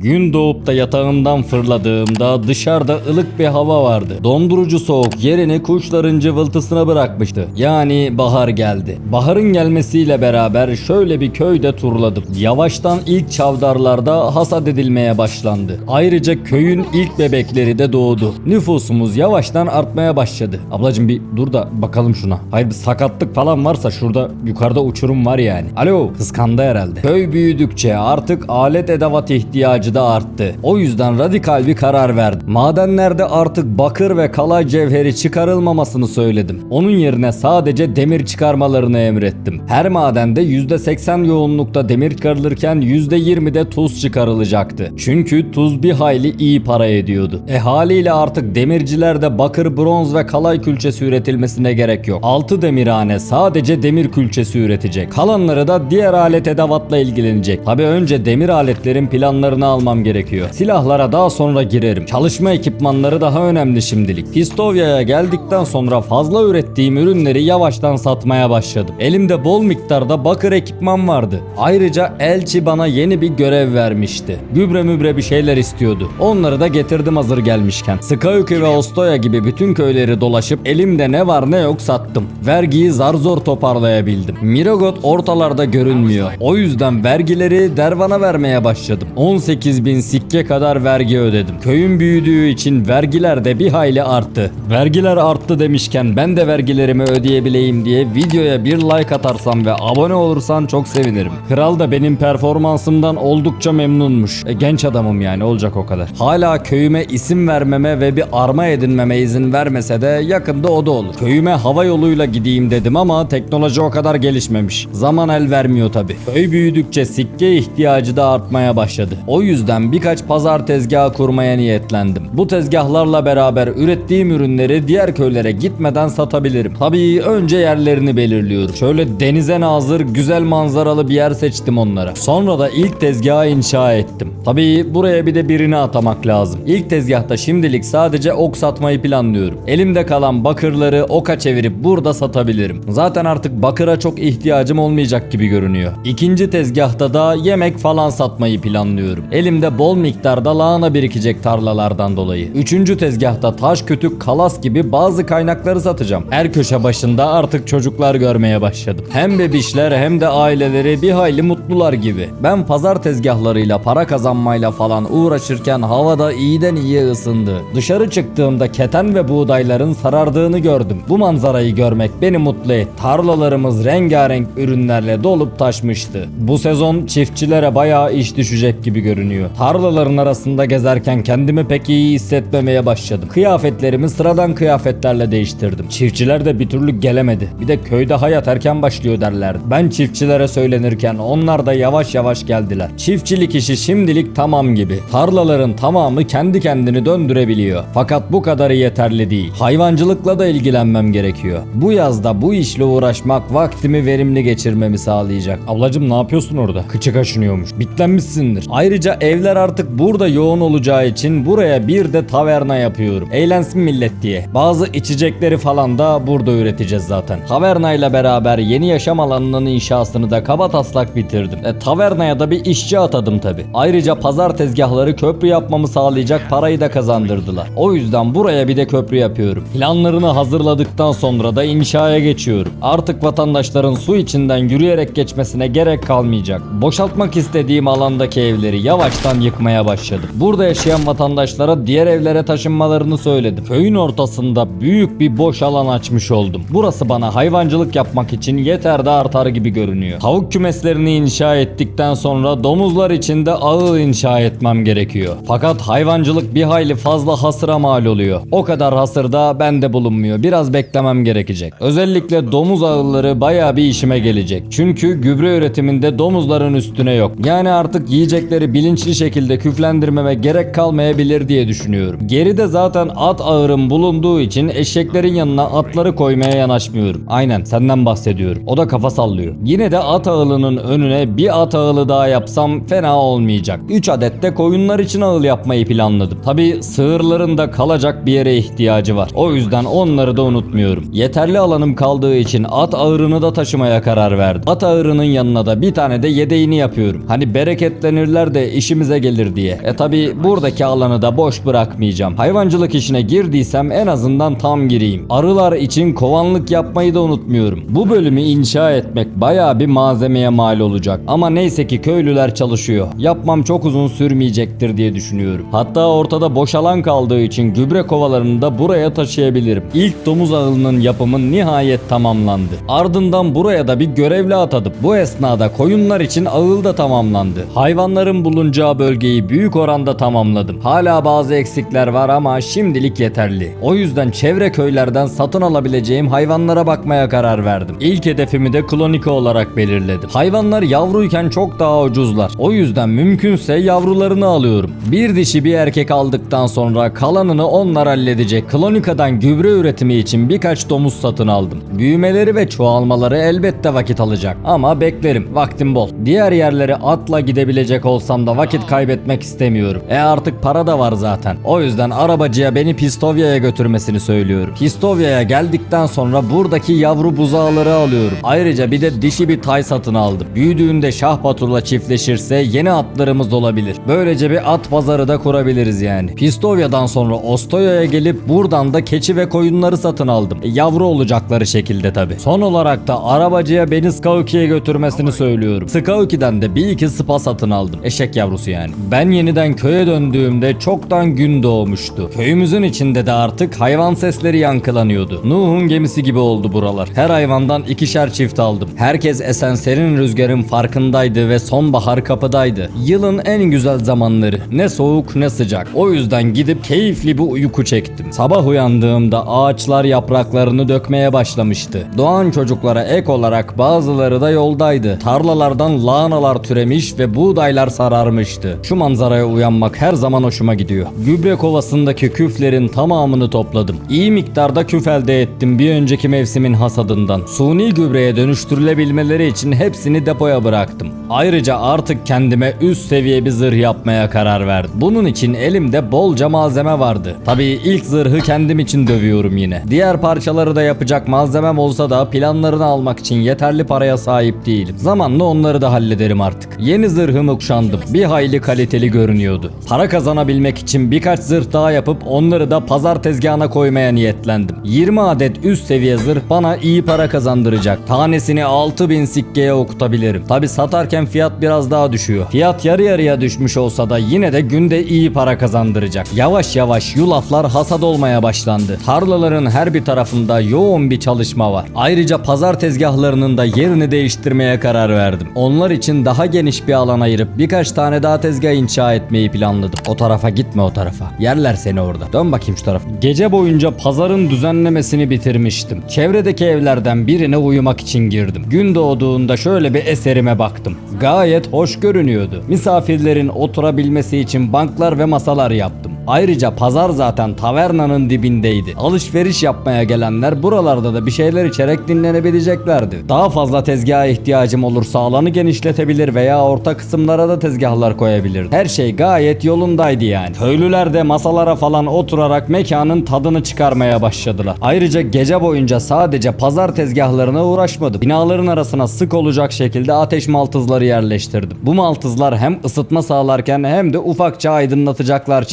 Gün doğup da yatağımdan fırladığımda dışarıda ılık bir hava vardı. Dondurucu soğuk yerini kuşların cıvıltısına bırakmıştı. Yani bahar geldi. Baharın gelmesiyle beraber şöyle bir köyde turladım. Yavaştan ilk çavdarlarda hasat edilmeye başlandı. Ayrıca köyün ilk bebekleri de doğdu. Nüfusumuz yavaştan artmaya başladı. Ablacım bir dur da bakalım şuna. Hayır bir sakatlık falan varsa şurada yukarıda uçurum var yani. Alo kıskandı herhalde. Köy büyüdükçe artık alet edevat ihtiyacı da arttı. O yüzden radikal bir karar verdim. Madenlerde artık bakır ve kalay cevheri çıkarılmamasını söyledim. Onun yerine sadece demir çıkarmalarını emrettim. Her madende %80 yoğunlukta demir çıkarılırken %20'de tuz çıkarılacaktı. Çünkü tuz bir hayli iyi para ediyordu. E haliyle artık demircilerde bakır, bronz ve kalay külçesi üretilmesine gerek yok. 6 demirhane sadece demir külçesi üretecek. Kalanları da diğer alet edevatla ilgilenecek. Tabi önce demir aletlerin planlarını almam gerekiyor. Silahlara daha sonra girerim. Çalışma ekipmanları daha önemli şimdilik. Pistovya'ya geldikten sonra fazla ürettiğim ürünleri yavaştan satmaya başladım. Elimde bol miktarda bakır ekipman vardı. Ayrıca elçi bana yeni bir görev vermişti. Gübre mübre bir şeyler istiyordu. Onları da getirdim hazır gelmişken. Skayuki ve Ostoya gibi bütün köyleri dolaşıp elimde ne var ne yok sattım. Vergiyi zar zor toparlayabildim. Miragot ortalarda görünmüyor. O yüzden vergileri Dervan'a vermeye başladım. 18 bin sikke kadar vergi ödedim. Köyün büyüdüğü için vergiler de bir hayli arttı. Vergiler arttı demişken ben de vergilerimi ödeyebileyim diye videoya bir like atarsam ve abone olursan çok sevinirim. Kral da benim performansımdan oldukça memnunmuş. E, genç adamım yani olacak o kadar. Hala köyüme isim vermeme ve bir arma edinmeme izin vermese de yakında o da olur. Köyüme hava yoluyla gideyim dedim ama teknoloji o kadar gelişmemiş. Zaman el vermiyor tabi. Köy büyüdükçe sikke ihtiyacı da artmaya başladı. O yüzden birkaç pazar tezgahı kurmaya niyetlendim. Bu tezgahlarla beraber ürettiğim ürünleri diğer köylere gitmeden satabilirim. Tabii önce yerlerini belirliyorum. Şöyle denize nazır güzel manzaralı bir yer seçtim onlara. Sonra da ilk tezgahı inşa ettim. Tabii buraya bir de birini atamak lazım. İlk tezgahta şimdilik sadece ok satmayı planlıyorum. Elimde kalan bakırları oka çevirip burada satabilirim. Zaten artık bakıra çok ihtiyacım olmayacak gibi görünüyor. İkinci tezgahta da yemek falan satmayı planlıyorum. Elimde bol miktarda lahana birikecek tarlalardan dolayı. Üçüncü tezgahta taş kütük kalas gibi bazı kaynakları satacağım. Her köşe başında artık çocuklar görmeye başladım. Hem bebişler hem de aileleri bir hayli mutlular gibi. Ben pazar tezgahlarıyla para kazanmayla falan uğraşırken havada iyiden iyiye ısındı. Dışarı çıktığımda keten ve buğdayların sarardığını gördüm. Bu manzarayı görmek beni mutlu etti. Tarlalarımız rengarenk ürünlerle dolup taşmıştı. Bu sezon çiftçilere bayağı iş düşecek gibi görünüyor. Tarlaların arasında gezerken kendimi pek iyi hissetmemeye başladım. Kıyafetlerimi sıradan kıyafetlerle değiştirdim. Çiftçiler de bir türlü gelemedi. Bir de köyde hayat erken başlıyor derlerdi. Ben çiftçilere söylenirken onlar da yavaş yavaş geldiler. Çiftçilik işi şimdilik tamam gibi. Tarlaların tamamı kendi kendini döndürebiliyor. Fakat bu kadarı yeterli değil. Hayvancılıkla da ilgilenmem gerekiyor. Bu yazda bu işle uğraşmak vaktimi verimli geçirmemi sağlayacak. Ablacım ne yapıyorsun orada? Kıçı kaşınıyormuş. Bitlenmişsindir. Ayrıca evler artık burada yoğun olacağı için buraya bir de taverna yapıyorum. Eğlensin millet diye. Bazı içecekleri falan da burada üreteceğiz zaten. Taverna ile beraber yeni yaşam alanının inşasını da kaba taslak bitirdim. E, tavernaya da bir işçi atadım tabi. Ayrıca pazar tezgahları köprü yapmamı sağlayacak parayı da kazandırdılar. O yüzden buraya bir de köprü yapıyorum. Planlarını hazırladıktan sonra da inşaya geçiyorum. Artık vatandaşların su içinden yürüyerek geçmesine gerek kalmayacak. Boşaltmak istediğim alandaki evleri yavaştan yıkmaya başladım. Burada yaşayan vatandaşlara diğer evlere taşınmalarını söyledim. Köyün ortasında büyük bir boş alan açmış oldum. Burası bana hayvancılık yapmak için yeter de artar gibi görünüyor. Tavuk kümeslerini inşa ettikten sonra domuzlar için de inşa etmem gerekiyor. Fakat hayvancılık bir hayli fazla hasıra mal oluyor. O kadar hasır da bende bulunmuyor. Biraz beklemem gerekecek. Özellikle domuz ağılları bayağı bir işime gelecek. Çünkü gübre üretiminde domuzların üstüne yok. Yani artık yiyecekleri bilinçli şekilde küflendirmeme gerek kalmayabilir diye düşünüyorum. Geride zaten at ağırım bulunduğu için eşeklerin yanına atları koymaya yanaşmıyorum. Aynen senden bahsediyorum. O da kafa sallıyor. Yine de at ağılının önüne bir at ağılı daha yapsam fena olmayacak. 3 adet de koyunlar için ağıl yapmayı planladım. Tabi sığırların da kalacak bir yere ihtiyacı var. O yüzden onları da unutmuyorum. Yeterli alanım kaldığı için at ağırını da taşımaya karar verdim. At ağırının yanına da bir tane de yedeğini yapıyorum. Hani bereketlenirler de iş işimize gelir diye. E tabi buradaki alanı da boş bırakmayacağım. Hayvancılık işine girdiysem en azından tam gireyim. Arılar için kovanlık yapmayı da unutmuyorum. Bu bölümü inşa etmek bayağı bir malzemeye mal olacak. Ama neyse ki köylüler çalışıyor. Yapmam çok uzun sürmeyecektir diye düşünüyorum. Hatta ortada boş alan kaldığı için gübre kovalarını da buraya taşıyabilirim. İlk domuz ağılının yapımı nihayet tamamlandı. Ardından buraya da bir görevli atadık. Bu esnada koyunlar için ağıl da tamamlandı. Hayvanların bulunacağı bölgeyi büyük oranda tamamladım. Hala bazı eksikler var ama şimdilik yeterli. O yüzden çevre köylerden satın alabileceğim hayvanlara bakmaya karar verdim. İlk hedefimi de klonika olarak belirledim. Hayvanlar yavruyken çok daha ucuzlar. O yüzden mümkünse yavrularını alıyorum. Bir dişi bir erkek aldıktan sonra kalanını onlar halledecek. Klonikadan gübre üretimi için birkaç domuz satın aldım. Büyümeleri ve çoğalmaları elbette vakit alacak. Ama beklerim. Vaktim bol. Diğer yerlere atla gidebilecek olsam da vakit kaybetmek istemiyorum. E artık para da var zaten. O yüzden arabacıya beni Pistovya'ya götürmesini söylüyorum. Pistovya'ya geldikten sonra buradaki yavru buzağları alıyorum. Ayrıca bir de dişi bir tay satın aldım. Büyüdüğünde Şah Batur'la çiftleşirse yeni atlarımız olabilir. Böylece bir at pazarı da kurabiliriz yani. Pistovya'dan sonra Ostoya'ya gelip buradan da keçi ve koyunları satın aldım. E, yavru olacakları şekilde tabi. Son olarak da arabacıya beni Skauki'ye götürmesini söylüyorum. Skauki'den de bir iki spa satın aldım. Eşek yavrusu yani. Ben yeniden köye döndüğümde çoktan gün doğmuştu. Köyümüzün içinde de artık hayvan sesleri yankılanıyordu. Nuh'un gemisi gibi oldu buralar. Her hayvandan ikişer çift aldım. Herkes esen serin rüzgarın farkındaydı ve sonbahar kapıdaydı. Yılın en güzel zamanları. Ne soğuk ne sıcak. O yüzden gidip keyifli bir uyku çektim. Sabah uyandığımda ağaçlar yapraklarını dökmeye başlamıştı. Doğan çocuklara ek olarak bazıları da yoldaydı. Tarlalardan lahanalar türemiş ve buğdaylar sararmıştı. Şu manzaraya uyanmak her zaman hoşuma gidiyor. Gübre kovasındaki küflerin tamamını topladım. İyi miktarda küf elde ettim bir önceki mevsimin hasadından. Suni gübreye dönüştürülebilmeleri için hepsini depoya bıraktım. Ayrıca artık kendime üst seviye bir zırh yapmaya karar verdim. Bunun için elimde bolca malzeme vardı. Tabii ilk zırhı kendim için dövüyorum yine. Diğer parçaları da yapacak malzemem olsa da planlarını almak için yeterli paraya sahip değilim. Zamanla onları da hallederim artık. Yeni zırhımı kuşandım. Bir hayli kaliteli görünüyordu. Para kazanabilmek için birkaç zırh daha yapıp onları da pazar tezgahına koymaya niyetlendim. 20 adet üst seviye zırh bana iyi para kazandıracak. Tanesini 6000 sikkeye okutabilirim. Tabi satarken fiyat biraz daha düşüyor. Fiyat yarı yarıya düşmüş olsa da yine de günde iyi para kazandıracak. Yavaş yavaş yulaflar hasat olmaya başlandı. Tarlaların her bir tarafında yoğun bir çalışma var. Ayrıca pazar tezgahlarının da yerini değiştirmeye karar verdim. Onlar için daha geniş bir alan ayırıp birkaç tane daha tezgah inşa etmeyi planladım. O tarafa gitme o tarafa. Yerler seni orada. Dön bakayım şu tarafa. Gece boyunca pazarın düzenlemesini bitirmiştim. Çevredeki evlerden birine uyumak için girdim. Gün doğduğunda şöyle bir eserime baktım. Gayet hoş görünüyordu. Misafirlerin oturabilmesi için banklar ve masalar yaptım. Ayrıca pazar zaten tavernanın dibindeydi. Alışveriş yapmaya gelenler buralarda da bir şeyler içerek dinlenebileceklerdi. Daha fazla tezgaha ihtiyacım olursa alanı genişletebilir veya orta kısımlara da tezgahlar koyabilirdim. Her şey gayet yolundaydı yani. Köylüler de masalara falan oturarak mekanın tadını çıkarmaya başladılar. Ayrıca gece boyunca sadece pazar tezgahlarına uğraşmadım. Binaların arasına sık olacak şekilde ateş maltızları yerleştirdim. Bu maltızlar hem ısıtma sağlarken hem de ufakça aydınlatacaklar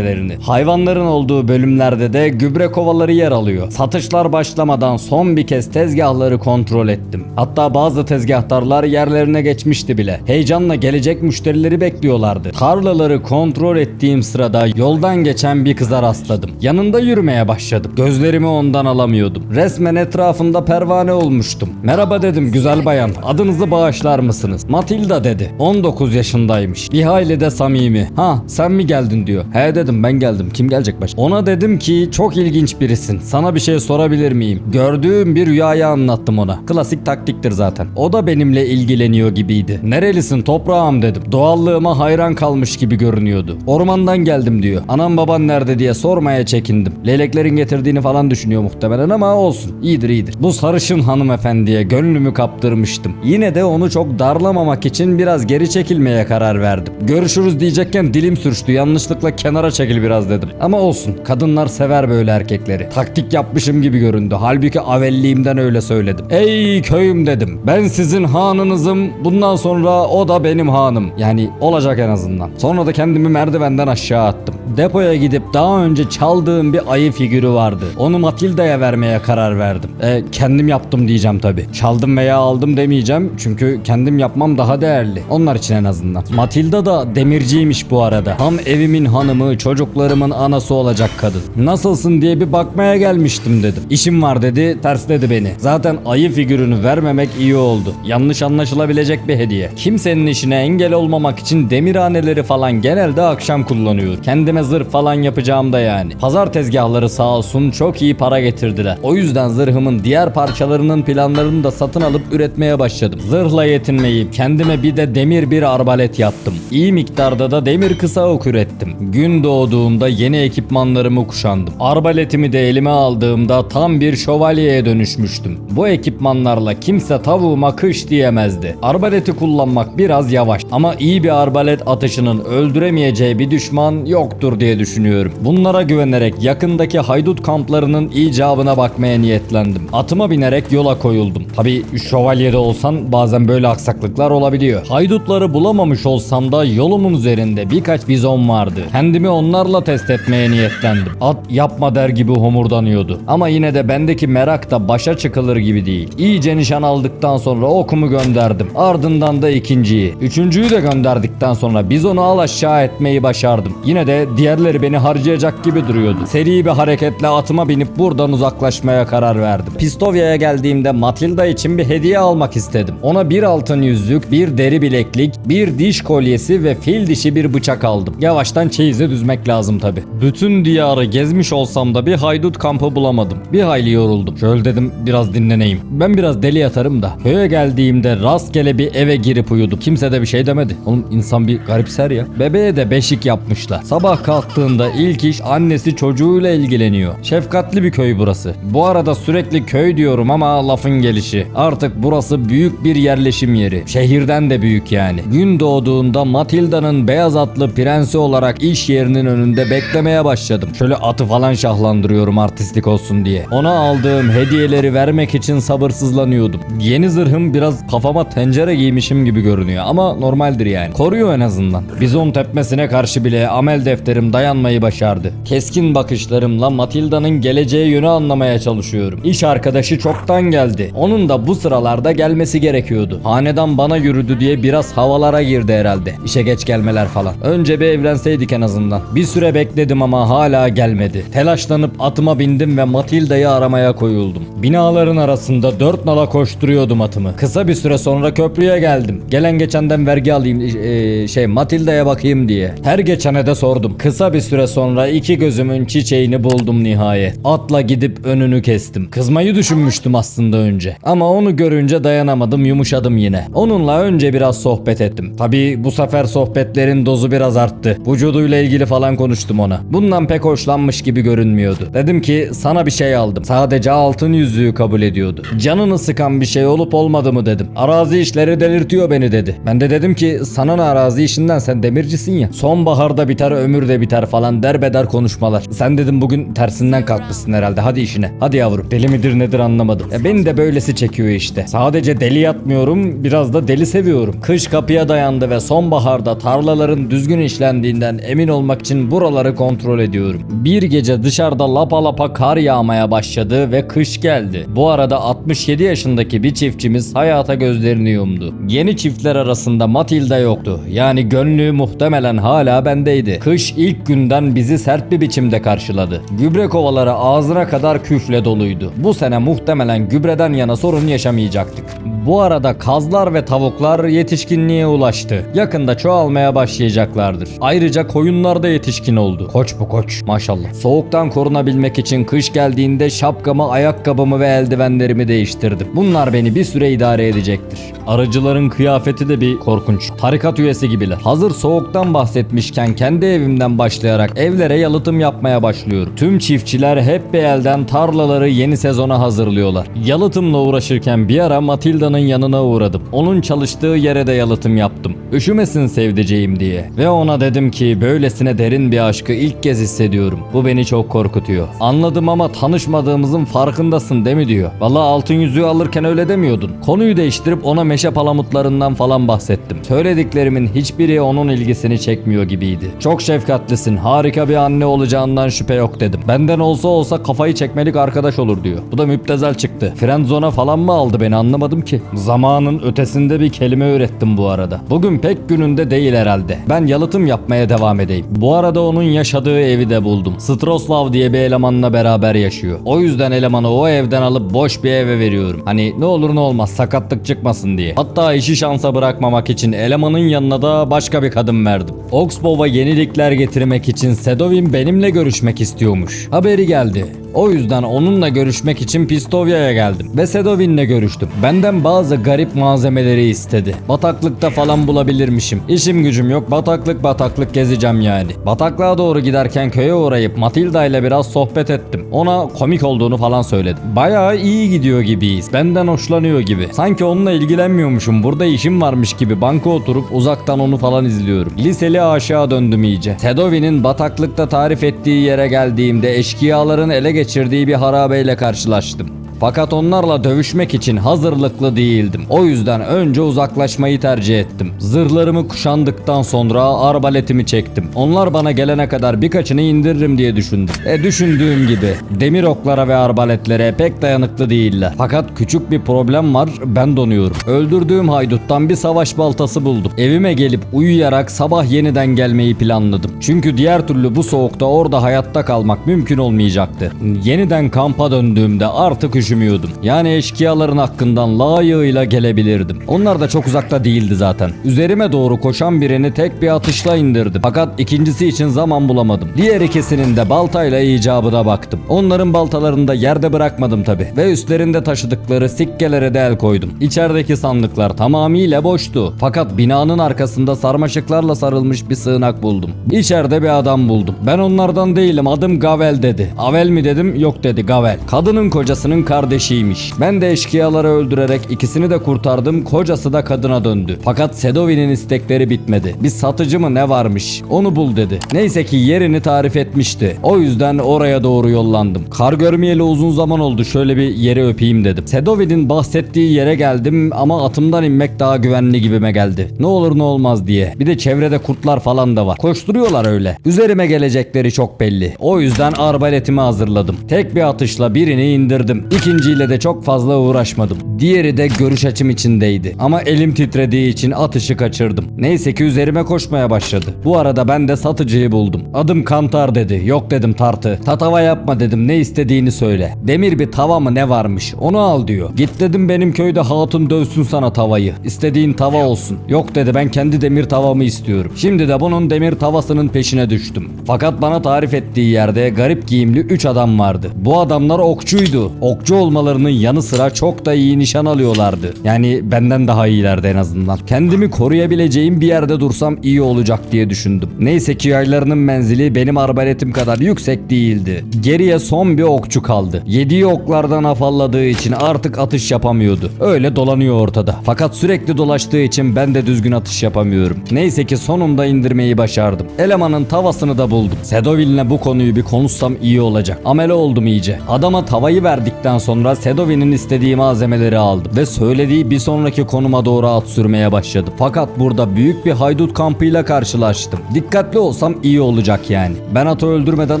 çevrelerini. Hayvanların olduğu bölümlerde de gübre kovaları yer alıyor. Satışlar başlamadan son bir kez tezgahları kontrol ettim. Hatta bazı tezgahtarlar yerlerine geçmişti bile. Heyecanla gelecek müşterileri bekliyorlardı. Tarlaları kontrol ettiğim sırada yoldan geçen bir kıza rastladım. Yanında yürümeye başladım. Gözlerimi ondan alamıyordum. Resmen etrafında pervane olmuştum. Merhaba dedim güzel bayan. Adınızı bağışlar mısınız? Matilda dedi. 19 yaşındaymış. Bir hayli de samimi. Ha sen mi geldin diyor. He dedim ben geldim. Kim gelecek baş? Ona dedim ki çok ilginç birisin. Sana bir şey sorabilir miyim? Gördüğüm bir rüyayı anlattım ona. Klasik taktiktir zaten. O da benimle ilgileniyor gibiydi. Nerelisin toprağım dedim. Doğallığıma hayran kalmış gibi görünüyordu. Ormandan geldim diyor. Anam baban nerede diye sormaya çekindim. Leyleklerin getirdiğini falan düşünüyor muhtemelen ama olsun. İyidir iyidir. Bu sarışın hanımefendiye gönlümü kaptırmıştım. Yine de onu çok darlamamak için biraz geri çekilmeye karar verdim. Görüşürüz diyecekken dilim sürçtü. Yanlışlıkla kenara çekilip bencil biraz dedim. Ama olsun kadınlar sever böyle erkekleri. Taktik yapmışım gibi göründü. Halbuki avelliğimden öyle söyledim. Ey köyüm dedim. Ben sizin hanınızım. Bundan sonra o da benim hanım. Yani olacak en azından. Sonra da kendimi merdivenden aşağı attım. Depoya gidip daha önce çaldığım bir ayı figürü vardı. Onu Matilda'ya vermeye karar verdim. E, kendim yaptım diyeceğim tabi. Çaldım veya aldım demeyeceğim. Çünkü kendim yapmam daha değerli. Onlar için en azından. Matilda da demirciymiş bu arada. Tam evimin hanımı, çocuklarımın anası olacak kadın. Nasılsın diye bir bakmaya gelmiştim dedim. İşim var dedi, tersledi beni. Zaten ayı figürünü vermemek iyi oldu. Yanlış anlaşılabilecek bir hediye. Kimsenin işine engel olmamak için demirhaneleri falan genelde akşam kullanıyorum. Kendime zırh falan yapacağım da yani. Pazar tezgahları sağ olsun çok iyi para getirdiler. O yüzden zırhımın diğer parçalarının planlarını da satın alıp üretmeye başladım. Zırhla yetinmeyip kendime bir de demir bir arbalet yaptım. İyi miktarda da demir kısa ok ürettim. Gün doğduğumda yeni ekipmanlarımı kuşandım. Arbaletimi de elime aldığımda tam bir şövalyeye dönüşmüştüm. Bu ekipmanlarla kimse tavuğuma kış diyemezdi. Arbaleti kullanmak biraz yavaş ama iyi bir arbalet atışının öldüremeyeceği bir düşman yoktur diye düşünüyorum. Bunlara güvenerek yakındaki haydut kamplarının icabına bakmaya niyetlendim. Atıma binerek yola koyuldum. Tabi şövalyede olsan bazen böyle aksaklıklar olabiliyor. Haydutları bulamamış olsam da yolumun üzerinde birkaç bizon vardı. Kendimi onlarla test etmeye niyetlendim. At yapma der gibi homurdanıyordu. Ama yine de bendeki merak da başa çıkılır gibi değil. İyice nişan aldıktan sonra okumu gönderdim. Ardından da ikinciyi. Üçüncüyü de gönderdikten sonra bizonu al aşağı etmeyi başardım. Yine de diğerleri beni harcayacak gibi duruyordu. Seri bir hareketle atıma binip buradan uzaklaşmaya karar verdim. Pistovya'ya geldiğimde Matilda için bir hediye almak istedim. Ona bir altın yüzük, bir deri bileklik, bir diş kolyesi ve fil dişi bir bıçak aldım. Yavaştan çeyize lazım tabi. Bütün diyarı gezmiş olsam da bir haydut kampı bulamadım. Bir hayli yoruldum. Şöyle dedim biraz dinleneyim. Ben biraz deli yatarım da. Köye geldiğimde rastgele bir eve girip uyudum. Kimse de bir şey demedi. Oğlum insan bir garipser ya. Bebeğe de beşik yapmışlar. Sabah kalktığında ilk iş annesi çocuğuyla ilgileniyor. Şefkatli bir köy burası. Bu arada sürekli köy diyorum ama lafın gelişi. Artık burası büyük bir yerleşim yeri. Şehirden de büyük yani. Gün doğduğunda Matilda'nın beyaz atlı prensi olarak iş yerinin önünde beklemeye başladım. Şöyle atı falan şahlandırıyorum artistik olsun diye. Ona aldığım hediyeleri vermek için sabırsızlanıyordum. Yeni zırhım biraz kafama tencere giymişim gibi görünüyor ama normaldir yani. Koruyor en azından. Bizon tepmesine karşı bile amel defterim dayanmayı başardı. Keskin bakışlarımla Matilda'nın geleceği yönü anlamaya çalışıyorum. İş arkadaşı çoktan geldi. Onun da bu sıralarda gelmesi gerekiyordu. Hanedan bana yürüdü diye biraz havalara girdi herhalde. İşe geç gelmeler falan. Önce bir evlenseydik en azından. Bir süre bekledim ama hala gelmedi. Telaşlanıp atıma bindim ve Matilda'yı aramaya koyuldum. Binaların arasında dört nala koşturuyordum atımı. Kısa bir süre sonra köprüye geldim. Gelen geçenden vergi alayım eee, şey Matilda'ya bakayım diye. Her geçene de sordum. Kısa bir süre sonra iki gözümün çiçeğini buldum nihayet. Atla gidip önünü kestim. Kızmayı düşünmüştüm aslında önce. Ama onu görünce dayanamadım yumuşadım yine. Onunla önce biraz sohbet ettim. Tabii bu sefer sohbetlerin dozu biraz arttı. Vücuduyla ilgili falan konuştum ona. Bundan pek hoşlanmış gibi görünmüyordu. Dedim ki sana bir şey aldım. Sadece altın yüzüğü kabul ediyordu. Canını sıkan bir şey olup olmadı mı dedim. Arazi işleri delirtiyor beni dedi. Ben de dedim ki sana ne arazi işinden sen demircisin ya. Sonbaharda biter ömür de biter falan derbeder konuşmalar. Sen dedim bugün tersinden kalkmışsın herhalde hadi işine. Hadi yavrum. Deli midir nedir anlamadım. E beni de böylesi çekiyor işte. Sadece deli yatmıyorum biraz da deli seviyorum. Kış kapıya dayandı ve sonbaharda tarlaların düzgün işlendiğinden emin olmak için buraları kontrol ediyorum. Bir gece dışarıda lapa lapa kar yağmaya başladı ve kış geldi. Bu arada 67 yaşındaki bir çiftçimiz hayata gözlerini yumdu. Yeni çiftler arasında Matilda yoktu. Yani gönlü muhtemelen hala bendeydi. Kış ilk günden bizi sert bir biçimde karşıladı. Gübre kovaları ağzına kadar küfle doluydu. Bu sene muhtemelen gübreden yana sorun yaşamayacaktık. Bu arada kazlar ve tavuklar yetişkinliğe ulaştı. Yakında çoğalmaya başlayacaklardır. Ayrıca koyunlar da yetişkin oldu. Koç bu koç maşallah. Soğuktan korunabilmek için kış geldiğinde şapkamı, ayakkabımı ve eldivenlerimi değiştirdim. Bunlar beni bir süre idare edecektir. Arıcıların kıyafeti de bir korkunç. Tarikat üyesi gibiler. Hazır soğuktan bahsetmişken kendi evimden başlayarak evlere yalıtım yapmaya başlıyorum. Tüm çiftçiler hep bir elden tarlaları yeni sezona hazırlıyorlar. Yalıtımla uğraşırken bir ara Matilda'nın yanına uğradım. Onun çalıştığı yere de yalıtım yaptım. Üşümesin sevdiceğim diye. Ve ona dedim ki böylesine derin derin bir aşkı ilk kez hissediyorum. Bu beni çok korkutuyor. Anladım ama tanışmadığımızın farkındasın değil mi diyor. Valla altın yüzüğü alırken öyle demiyordun. Konuyu değiştirip ona meşe palamutlarından falan bahsettim. Söylediklerimin hiçbiri onun ilgisini çekmiyor gibiydi. Çok şefkatlisin, harika bir anne olacağından şüphe yok dedim. Benden olsa olsa kafayı çekmelik arkadaş olur diyor. Bu da müptezel çıktı. Friendzona falan mı aldı beni anlamadım ki. Zamanın ötesinde bir kelime öğrettim bu arada. Bugün pek gününde değil herhalde. Ben yalıtım yapmaya devam edeyim. Bu arada onun yaşadığı evi de buldum. Stroslav diye bir elemanla beraber yaşıyor. O yüzden elemanı o evden alıp boş bir eve veriyorum. Hani ne olur ne olmaz sakatlık çıkmasın diye. Hatta işi şansa bırakmamak için elemanın yanına da başka bir kadın verdim. Oxbow'a yenilikler getirmek için Sedovin benimle görüşmek istiyormuş. Haberi geldi. O yüzden onunla görüşmek için Pistovya'ya geldim ve Sedovin'le görüştüm. Benden bazı garip malzemeleri istedi. Bataklıkta falan bulabilirmişim. İşim gücüm yok bataklık bataklık gezeceğim yani. Bataklığa doğru giderken köye uğrayıp Matilda ile biraz sohbet ettim. Ona komik olduğunu falan söyledim. Bayağı iyi gidiyor gibiyiz. Benden hoşlanıyor gibi. Sanki onunla ilgilenmiyormuşum. Burada işim varmış gibi banka oturup uzaktan onu falan izliyorum. Liseli aşağı döndüm iyice. Sedovin'in bataklıkta tarif ettiği yere geldiğimde eşkıyaların ele geçirdiği bir harabeyle karşılaştım. Fakat onlarla dövüşmek için hazırlıklı değildim. O yüzden önce uzaklaşmayı tercih ettim. Zırhlarımı kuşandıktan sonra arbaletimi çektim. Onlar bana gelene kadar birkaçını indiririm diye düşündüm. E düşündüğüm gibi demir oklara ve arbaletlere pek dayanıklı değiller. Fakat küçük bir problem var ben donuyorum. Öldürdüğüm hayduttan bir savaş baltası buldum. Evime gelip uyuyarak sabah yeniden gelmeyi planladım. Çünkü diğer türlü bu soğukta orada hayatta kalmak mümkün olmayacaktı. Yeniden kampa döndüğümde artık üşümüyordum. Yani eşkıyaların hakkından layığıyla gelebilirdim. Onlar da çok uzakta değildi zaten. Üzerime doğru koşan birini tek bir atışla indirdim. Fakat ikincisi için zaman bulamadım. Diğer ikisinin de baltayla icabına baktım. Onların baltalarını da yerde bırakmadım tabi. Ve üstlerinde taşıdıkları sikkelere de el koydum. İçerideki sandıklar tamamıyla boştu. Fakat binanın arkasında sarmaşıklarla sarılmış bir sığınak buldum. İçeride bir adam buldum. Ben onlardan değilim adım Gavel dedi. Avel mi dedim yok dedi Gavel. Kadının kocasının kardeşiymiş. Ben de eşkıyaları öldürerek ikisini de kurtardım. Kocası da kadına döndü. Fakat Sedovi'nin istekleri bitmedi. Bir satıcı mı ne varmış? Onu bul dedi. Neyse ki yerini tarif etmişti. O yüzden oraya doğru yollandım. Kar görmeyeli uzun zaman oldu. Şöyle bir yeri öpeyim dedim. Sedovi'nin bahsettiği yere geldim ama atımdan inmek daha güvenli gibime geldi. Ne olur ne olmaz diye. Bir de çevrede kurtlar falan da var. Koşturuyorlar öyle. Üzerime gelecekleri çok belli. O yüzden arbaletimi hazırladım. Tek bir atışla birini indirdim. İkinciyle de çok fazla uğraşmadım. Diğeri de görüş açım içindeydi. Ama elim titrediği için atışı kaçırdım. Neyse ki üzerime koşmaya başladı. Bu arada ben de satıcıyı buldum. Adım Kantar dedi. Yok dedim tartı. Tatava yapma dedim. Ne istediğini söyle. Demir bir tava mı ne varmış? Onu al diyor. Git dedim benim köyde hatun dövsün sana tavayı. İstediğin tava olsun. Yok dedi ben kendi demir tavamı istiyorum. Şimdi de bunun demir tavasının peşine düştüm. Fakat bana tarif ettiği yerde garip giyimli 3 adam vardı. Bu adamlar okçuydu. Okçu olmalarının yanı sıra çok da iyi nişan alıyorlardı. Yani benden daha iyilerdi en azından. Kendimi koruyabileceğim bir yerde dursam iyi olacak diye düşündüm. Neyse ki yaylarının menzili benim arbaletim kadar yüksek değildi. Geriye son bir okçu kaldı. Yediği oklardan afalladığı için artık atış yapamıyordu. Öyle dolanıyor ortada. Fakat sürekli dolaştığı için ben de düzgün atış yapamıyorum. Neyse ki sonunda indirmeyi başardım. Elemanın tavasını da buldum. Sedovil'le bu konuyu bir konuşsam iyi olacak. Amele oldum iyice. Adama tavayı verdikten sonra Sedovin'in istediği malzemeleri aldım ve söylediği bir sonraki konuma doğru at sürmeye başladım. Fakat burada büyük bir haydut kampıyla karşılaştım. Dikkatli olsam iyi olacak yani. Ben atı öldürmeden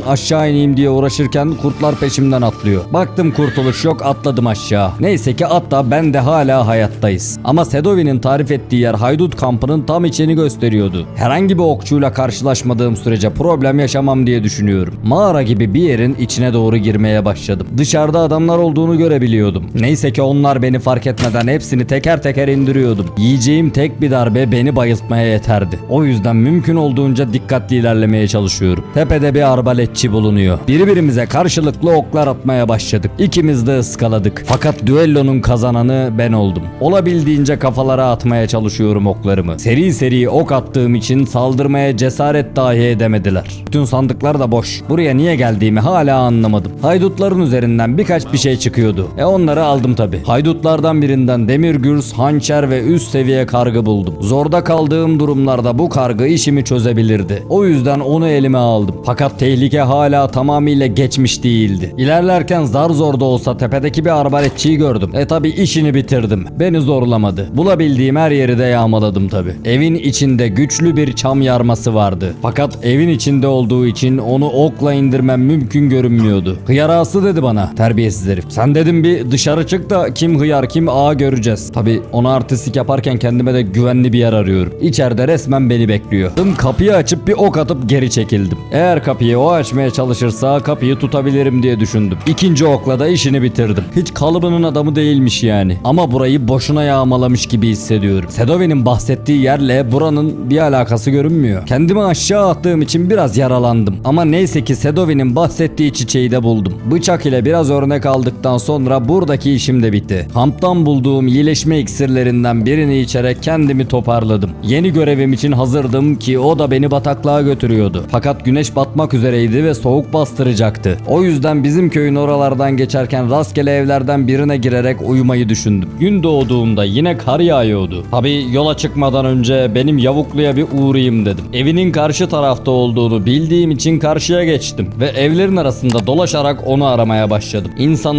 aşağı ineyim diye uğraşırken kurtlar peşimden atlıyor. Baktım kurtuluş yok atladım aşağı. Neyse ki at da ben de hala hayattayız. Ama Sedovin'in tarif ettiği yer haydut kampının tam içini gösteriyordu. Herhangi bir okçuyla karşılaşmadığım sürece problem yaşamam diye düşünüyorum. Mağara gibi bir yerin içine doğru girmeye başladım. Dışarıda adamlar olduğunu görebiliyordum. Neyse ki onlar beni fark etmeden hepsini teker teker indiriyordum. Yiyeceğim tek bir darbe beni bayıltmaya yeterdi. O yüzden mümkün olduğunca dikkatli ilerlemeye çalışıyorum. Tepede bir arbaletçi bulunuyor. Birbirimize karşılıklı oklar atmaya başladık. İkimiz de ıskaladık. Fakat düellonun kazananı ben oldum. Olabildiğince kafalara atmaya çalışıyorum oklarımı. Seri seri ok attığım için saldırmaya cesaret dahi edemediler. Bütün sandıklar da boş. Buraya niye geldiğimi hala anlamadım. Haydutların üzerinden birkaç bir şey çıkıyordu. E onları aldım tabi. Haydutlardan birinden demir gürs, hançer ve üst seviye kargı buldum. Zorda kaldığım durumlarda bu kargı işimi çözebilirdi. O yüzden onu elime aldım. Fakat tehlike hala tamamıyla geçmiş değildi. İlerlerken zar zor da olsa tepedeki bir arbaletçiyi gördüm. E tabi işini bitirdim. Beni zorlamadı. Bulabildiğim her yeri de yağmaladım tabi. Evin içinde güçlü bir çam yarması vardı. Fakat evin içinde olduğu için onu okla indirmem mümkün görünmüyordu. Hıyarası dedi bana terbiyesiz herif. Sen dedim bir dışarı çık da kim hıyar kim ağa göreceğiz. Tabi ona artistik yaparken kendime de güvenli bir yer arıyorum. İçeride resmen beni bekliyor. Dım kapıyı açıp bir ok atıp geri çekildim. Eğer kapıyı o açmaya çalışırsa kapıyı tutabilirim diye düşündüm. İkinci okla da işini bitirdim. Hiç kalıbının adamı değilmiş yani. Ama burayı boşuna yağmalamış gibi hissediyorum. Sedovi'nin bahsettiği yerle buranın bir alakası görünmüyor. Kendimi aşağı attığım için biraz yaralandım. Ama neyse ki Sedovi'nin bahsettiği çiçeği de buldum. Bıçak ile biraz örnek aldıktan sonra buradaki işim de bitti. Kamptan bulduğum iyileşme iksirlerinden birini içerek kendimi toparladım. Yeni görevim için hazırdım ki o da beni bataklığa götürüyordu. Fakat güneş batmak üzereydi ve soğuk bastıracaktı. O yüzden bizim köyün oralardan geçerken rastgele evlerden birine girerek uyumayı düşündüm. Gün doğduğunda yine kar yağıyordu. Tabi yola çıkmadan önce benim yavukluya bir uğrayayım dedim. Evinin karşı tarafta olduğunu bildiğim için karşıya geçtim ve evlerin arasında dolaşarak onu aramaya başladım.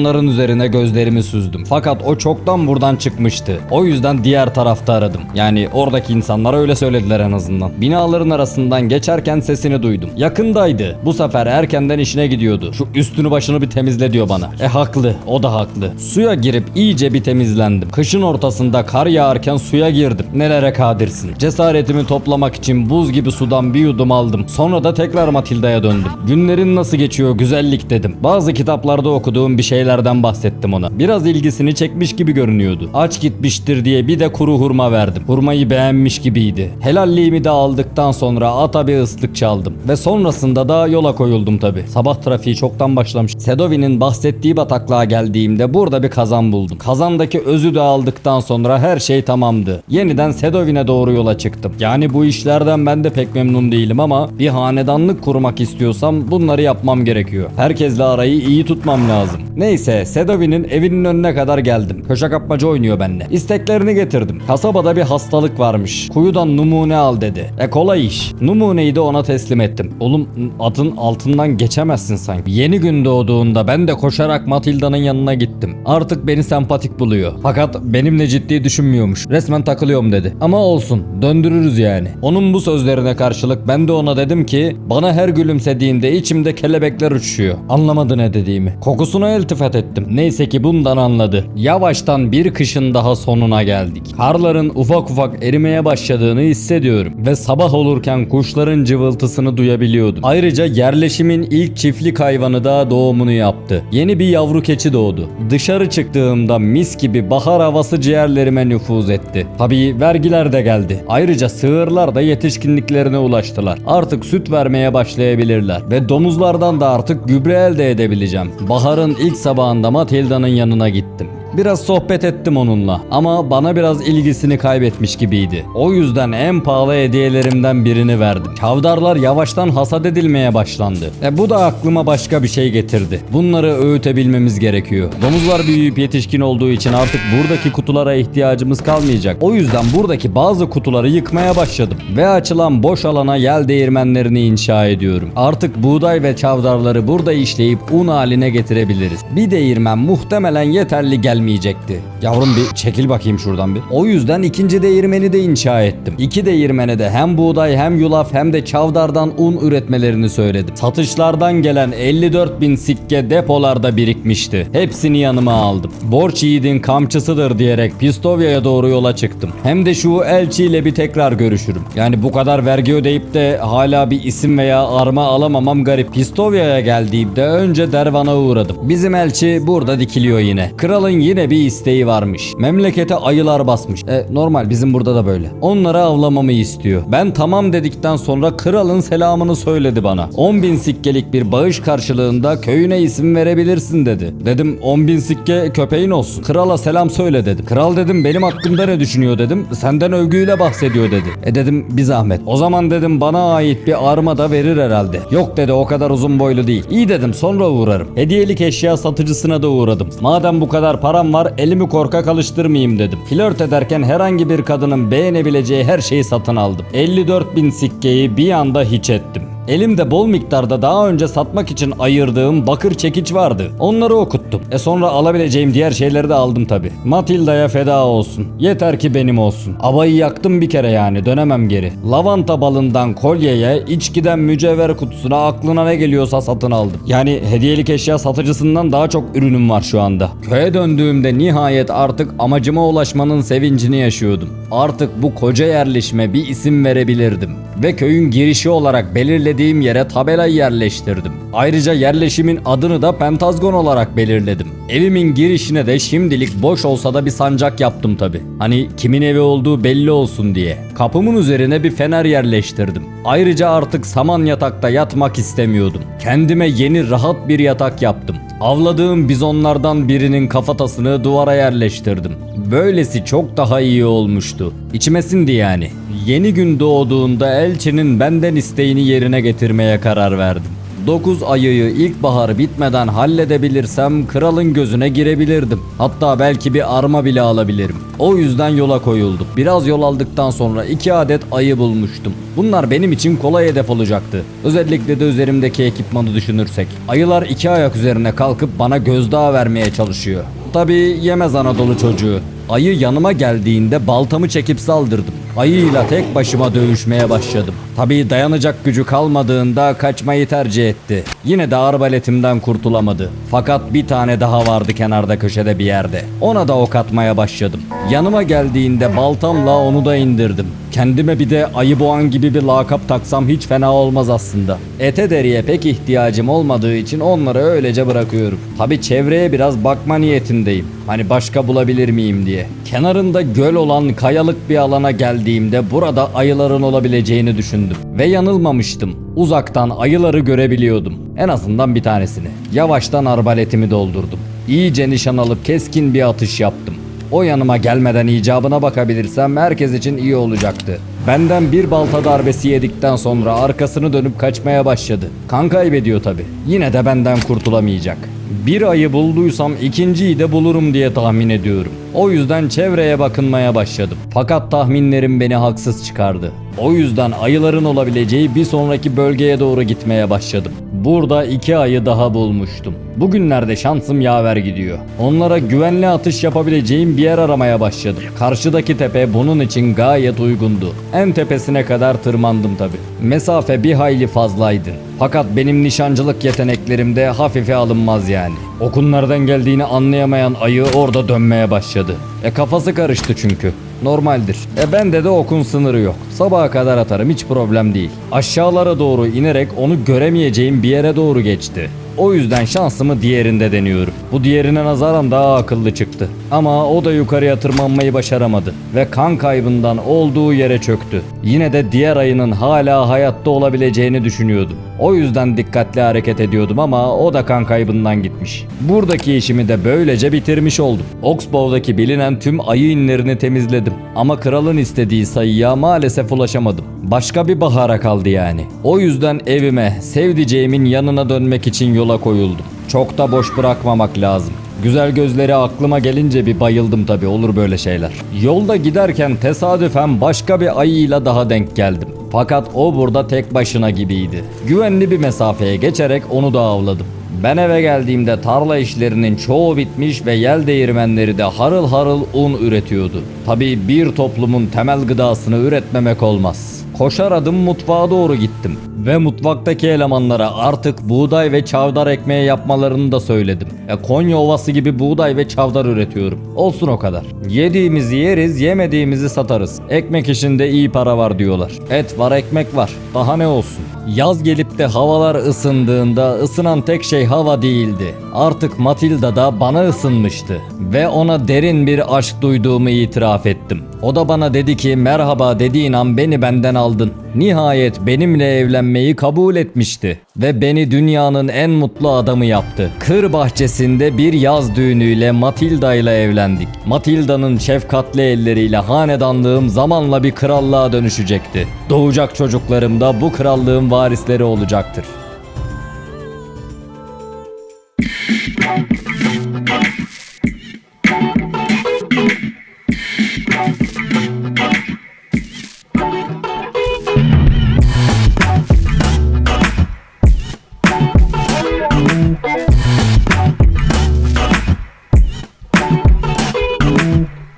İnsanların üzerine gözlerimi süzdüm. Fakat o çoktan buradan çıkmıştı. O yüzden diğer tarafta aradım. Yani oradaki insanlara öyle söylediler en azından. Binaların arasından geçerken sesini duydum. Yakındaydı. Bu sefer erkenden işine gidiyordu. Şu üstünü başını bir temizle diyor bana. E haklı. O da haklı. Suya girip iyice bir temizlendim. Kışın ortasında kar yağarken suya girdim. Nelere kadirsin. Cesaretimi toplamak için buz gibi sudan bir yudum aldım. Sonra da tekrar Matilda'ya döndüm. Günlerin nasıl geçiyor güzellik dedim. Bazı kitaplarda okuduğum bir şeylerden bahsettim ona. Biraz ilgisini çekmiş gibi görünüyordu. Aç gitmiştir diye bir de kuru hurma verdim. Hurmayı beğenmiş gibiydi. Helalliğimi de aldıktan sonra ata bir ıslık çaldım. Ve sonrasında da yola koyuldum tabi. Sabah trafiği çoktan başlamış. Sedovi'nin bahsettiği bataklığa geldiğimde burada bir kazan buldum. Kazandaki özü de aldıktan sonra her şey tamamdı. Yeniden Sedovin'e doğru yola çıktım. Yani bu işlerden ben de pek memnun değilim ama bir hanedanlık kurmak istiyorsam bunları yapmam gerekiyor. Herkesle arayı iyi tutmam lazım. Neyse Sedovin'in evinin önüne kadar geldim. Köşe kapmaca oynuyor benimle. İsteklerini getirdim. Kasabada bir hastalık varmış. Kuyudan numune al dedi. E kolay iş. Numuneyi de ona teslim ettim. Oğlum atın altından geçemezsin sanki. Yeni gün doğduğunda ben de koşarak Matilda'nın yanına gittim. Artık beni sempatik buluyor. Fakat benimle ciddi düşünmüyormuş. Resmen takılıyorum dedi. Ama olsun döndürürüz yani. Onun bu sözlerine karşılık ben de ona dedim ki bana her gülümsediğinde içimde kelebekler uçuşuyor. Anlamadı ne dediğimi. Kokusuna iltifat ettim. Neyse ki bundan anladı. Yavaştan bir kışın daha sonuna geldik. Karların ufak ufak erimeye başladığını hissediyorum. Ve sabah olurken kuşların cıvıltısını duyabiliyordum. Ayrıca yerleşimin ilk çiftlik hayvanı da doğumunu yaptı. Yeni bir yavru keçi doğdu. Dışarı çıktığımda mis gibi bahar havası ciğerlerime nüfuz etti. Tabii vergiler de geldi. Ayrıca sığırlar da yetişkinliklerine ulaştılar. Artık süt vermeye başlayabilirler. Ve domuzlardan da artık gübre elde edebileceğim. Baharın ilk sabahında Matilda'nın yanına gittim. Biraz sohbet ettim onunla ama bana biraz ilgisini kaybetmiş gibiydi. O yüzden en pahalı hediyelerimden birini verdim. Çavdarlar yavaştan hasat edilmeye başlandı. E bu da aklıma başka bir şey getirdi. Bunları öğütebilmemiz gerekiyor. Domuzlar büyüyüp yetişkin olduğu için artık buradaki kutulara ihtiyacımız kalmayacak. O yüzden buradaki bazı kutuları yıkmaya başladım. Ve açılan boş alana yel değirmenlerini inşa ediyorum. Artık buğday ve çavdarları burada işleyip un haline getirebiliriz. Bir değirmen muhtemelen yeterli gelmeyecekti. Yavrum bir çekil bakayım şuradan bir. O yüzden ikinci değirmeni de inşa ettim. İki değirmene de hem buğday hem yulaf hem de çavdardan un üretmelerini söyledim. Satışlardan gelen 54 bin sikke depolarda birikmişti. Hepsini yanıma aldım. Borç yiğidin kamçısıdır diyerek Pistovya'ya doğru yola çıktım. Hem de şu elçiyle bir tekrar görüşürüm. Yani bu kadar vergi ödeyip de hala bir isim veya arma alamamam garip. Pistovya'ya geldiğimde önce Dervan'a uğradım. Bizim elçi burada dikiliyor yine. Kralın yine bir isteği varmış. Memlekete ayılar basmış. E normal bizim burada da böyle. Onları avlamamı istiyor. Ben tamam dedikten sonra kralın selamını söyledi bana. 10 bin sikkelik bir bağış karşılığında köyüne isim verebilirsin dedi. Dedim 10 bin sikke köpeğin olsun. Krala selam söyle dedim. Kral dedim benim hakkımda ne düşünüyor dedim. Senden övgüyle bahsediyor dedi. E dedim bir zahmet. O zaman dedim bana ait bir arma da verir herhalde. Yok dedi o kadar uzun boylu değil. İyi dedim sonra uğrarım. Hediyelik eşya satıcısına da uğradım. Madem bu kadar param var elimi korkak alıştırmayayım dedim. Flört ederken herhangi bir kadının beğenebileceği her şeyi satın aldım. 54 bin sikkeyi bir anda hiç ettim. Elimde bol miktarda daha önce satmak için ayırdığım bakır çekiç vardı. Onları okuttum. E sonra alabileceğim diğer şeyleri de aldım tabi. Matilda'ya feda olsun. Yeter ki benim olsun. Abayı yaktım bir kere yani dönemem geri. Lavanta balından kolyeye, içkiden mücevher kutusuna aklına ne geliyorsa satın aldım. Yani hediyelik eşya satıcısından daha çok ürünüm var şu anda. Köye döndüğümde nihayet artık amacıma ulaşmanın sevincini yaşıyordum. Artık bu koca yerleşime bir isim verebilirdim. Ve köyün girişi olarak belirlediğim yere tabelayı yerleştirdim. Ayrıca yerleşimin adını da Pentazgon olarak belirledim. Evimin girişine de şimdilik boş olsa da bir sancak yaptım tabi. Hani kimin evi olduğu belli olsun diye. Kapımın üzerine bir fener yerleştirdim. Ayrıca artık saman yatakta yatmak istemiyordum. Kendime yeni rahat bir yatak yaptım. Avladığım bizonlardan birinin kafatasını duvara yerleştirdim. Böylesi çok daha iyi olmuştu. İçime sindi yani. Yeni gün doğduğunda elçinin benden isteğini yerine getirmeye karar verdim. 9 ayıyı ilkbahar bitmeden halledebilirsem kralın gözüne girebilirdim. Hatta belki bir arma bile alabilirim. O yüzden yola koyuldum. Biraz yol aldıktan sonra 2 adet ayı bulmuştum. Bunlar benim için kolay hedef olacaktı. Özellikle de üzerimdeki ekipmanı düşünürsek. Ayılar iki ayak üzerine kalkıp bana gözdağı vermeye çalışıyor. Tabii yemez Anadolu çocuğu. Ayı yanıma geldiğinde baltamı çekip saldırdım. Ayıyla tek başıma dövüşmeye başladım. Tabii dayanacak gücü kalmadığında kaçmayı tercih etti. Yine de arbaletimden kurtulamadı. Fakat bir tane daha vardı kenarda köşede bir yerde. Ona da ok atmaya başladım. Yanıma geldiğinde baltamla onu da indirdim. Kendime bir de ayı boğan gibi bir lakap taksam hiç fena olmaz aslında. Ete deriye pek ihtiyacım olmadığı için onları öylece bırakıyorum. Tabi çevreye biraz bakma niyetindeyim. Hani başka bulabilir miyim diye. Kenarında göl olan kayalık bir alana geldiğimde burada ayıların olabileceğini düşündüm. Ve yanılmamıştım. Uzaktan ayıları görebiliyordum. En azından bir tanesini. Yavaştan arbaletimi doldurdum. İyice nişan alıp keskin bir atış yaptım. O yanıma gelmeden icabına bakabilirsem herkes için iyi olacaktı. Benden bir balta darbesi yedikten sonra arkasını dönüp kaçmaya başladı. Kan kaybediyor tabi. Yine de benden kurtulamayacak. Bir ayı bulduysam ikinciyi de bulurum diye tahmin ediyorum. O yüzden çevreye bakınmaya başladım. Fakat tahminlerim beni haksız çıkardı. O yüzden ayıların olabileceği bir sonraki bölgeye doğru gitmeye başladım. Burada iki ayı daha bulmuştum. Bugünlerde şansım yaver gidiyor. Onlara güvenli atış yapabileceğim bir yer aramaya başladım. Karşıdaki tepe bunun için gayet uygundu. En tepesine kadar tırmandım tabi. Mesafe bir hayli fazlaydı. Fakat benim nişancılık yeteneklerim de hafife alınmaz yani. Okun nereden geldiğini anlayamayan ayı orada dönmeye başladı. E kafası karıştı çünkü. Normaldir. E bende de okun sınırı yok. Sabaha kadar atarım hiç problem değil. Aşağılara doğru inerek onu göremeyeceğim bir yere doğru geçti. O yüzden şansımı diğerinde deniyorum. Bu diğerine nazaran daha akıllı çıktı. Ama o da yukarıya tırmanmayı başaramadı ve kan kaybından olduğu yere çöktü. Yine de diğer ayının hala hayatta olabileceğini düşünüyordum. O yüzden dikkatli hareket ediyordum ama o da kan kaybından gitmiş. Buradaki işimi de böylece bitirmiş oldum. Oxbow'daki bilinen tüm ayı inlerini temizledim. Ama kralın istediği sayıya maalesef ulaşamadım. Başka bir bahara kaldı yani. O yüzden evime, sevdiceğimin yanına dönmek için yola koyuldum. Çok da boş bırakmamak lazım. Güzel gözleri aklıma gelince bir bayıldım tabi olur böyle şeyler. Yolda giderken tesadüfen başka bir ayıyla daha denk geldim. Fakat o burada tek başına gibiydi. Güvenli bir mesafeye geçerek onu da avladım. Ben eve geldiğimde tarla işlerinin çoğu bitmiş ve yel değirmenleri de harıl harıl un üretiyordu. Tabii bir toplumun temel gıdasını üretmemek olmaz. Koşar adım mutfağa doğru gittim ve mutfaktaki elemanlara artık buğday ve çavdar ekmeği yapmalarını da söyledim. Ya Konya Ovası gibi buğday ve çavdar üretiyorum. Olsun o kadar. Yediğimizi yeriz, yemediğimizi satarız. Ekmek işinde iyi para var diyorlar. Et var, ekmek var. Daha ne olsun? Yaz gelip de havalar ısındığında ısınan tek şey hava değildi. Artık Matilda da bana ısınmıştı ve ona derin bir aşk duyduğumu itiraf ettim. O da bana dedi ki merhaba dediğin an beni benden aldın. Nihayet benimle evlenmeyi kabul etmişti ve beni dünyanın en mutlu adamı yaptı. Kır bahçesinde bir yaz düğünüyle Matilda ile evlendik. Matilda'nın şefkatli elleriyle hanedanlığım zamanla bir krallığa dönüşecekti. Doğacak çocuklarım da bu krallığın varisleri olacaktır.